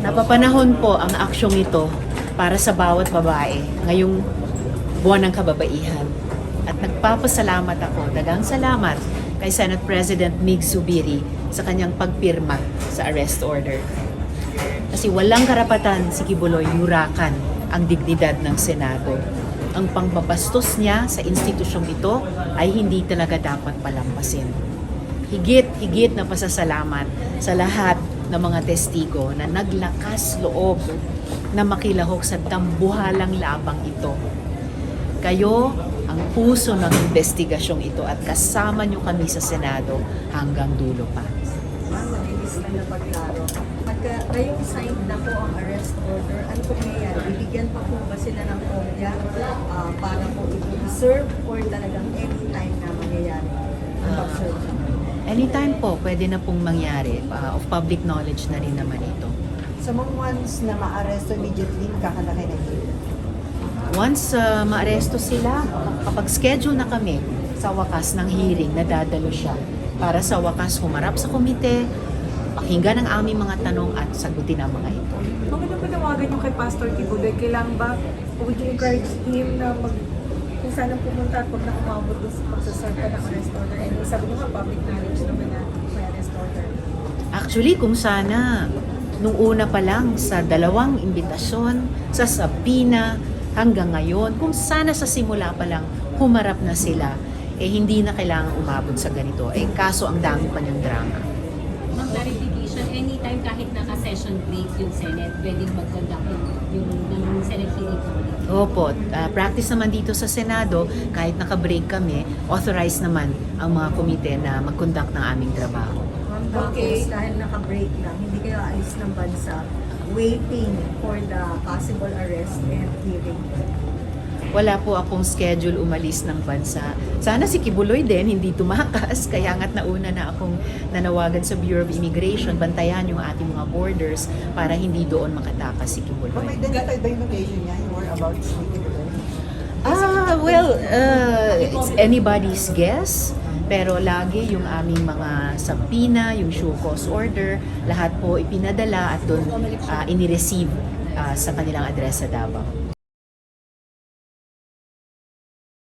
Napapanahon po ang aksyong ito para sa bawat babae ngayong buwan ng kababaihan. At nagpapasalamat ako, dagang salamat kay Senate President Mig Subiri sa kanyang pagpirma sa arrest order. Kasi walang karapatan si Kibuloy yurakan ang dignidad ng Senado. Ang pangbabastos niya sa institusyong ito ay hindi talaga dapat palampasin. Higit, higit na pasasalamat sa lahat ng mga testigo na naglakas loob na makilahok sa dambuhalang labang ito. Kayo ang puso ng investigasyong ito at kasama nyo kami sa Senado hanggang dulo pa. Ma'am, mabilis lang na pagklaro. Pagka ngayong signed na po ang arrest order, ano po nangyayari? Bibigyan pa po ba sila ng kopya ah, para po i-serve or talagang anytime na mangyayari ang pag-serve? Anytime po, pwede na pong mangyari. Uh, of public knowledge na rin naman ito. So, ma'am, once na ma-arresto immediately, kakalaki na hearing. Once uh, maaresto sila, kapag schedule na kami sa wakas ng hearing, nadadalo siya para sa wakas humarap sa komite, pakinggan ang aming mga tanong at sagutin ang mga ito. Kung ano panawagan yung kay Pastor Kibuloy, kailangan ba would you encourage him na mag kung saan ang pumunta at huwag na umabot doon sa pagsaserve ka ng arrest order. And sabi mo nga, public knowledge naman na may arrest order. Actually, kung sana, nung una pa lang sa dalawang imbitasyon, sa Sabina, hanggang ngayon, kung sana sa simula pa lang humarap na sila, eh hindi na kailangan umabot sa ganito. Eh kaso ang dami pa niyang drama. Ma'am, clarification, anytime kahit naka-session break yung Senate, pwedeng mag-conduct yung, yung, yung Senate hearing. Opo, ah, practice naman dito sa Senado, kahit naka-break kami, authorized naman ang mga komite na mag-conduct ng aming trabaho. Okay. dahil naka-break lang, hindi kayo alis ng bansa waiting for the possible arrest and hearing. Wala po akong schedule umalis ng bansa. Sana si Kibuloy din hindi tumakas, kaya nga't nauna na akong nanawagan sa Bureau of Immigration, bantayan yung ating mga borders para hindi doon makatakas si Kibuloy. identified ba yung location niya? Yung whereabouts ni Kibuloy? Ah, well, uh, it's anybody's guess. Pero lagi yung aming mga sampina, yung show cause order, lahat po ipinadala at doon uh, inireceive ah, sa kanilang address sa Davao.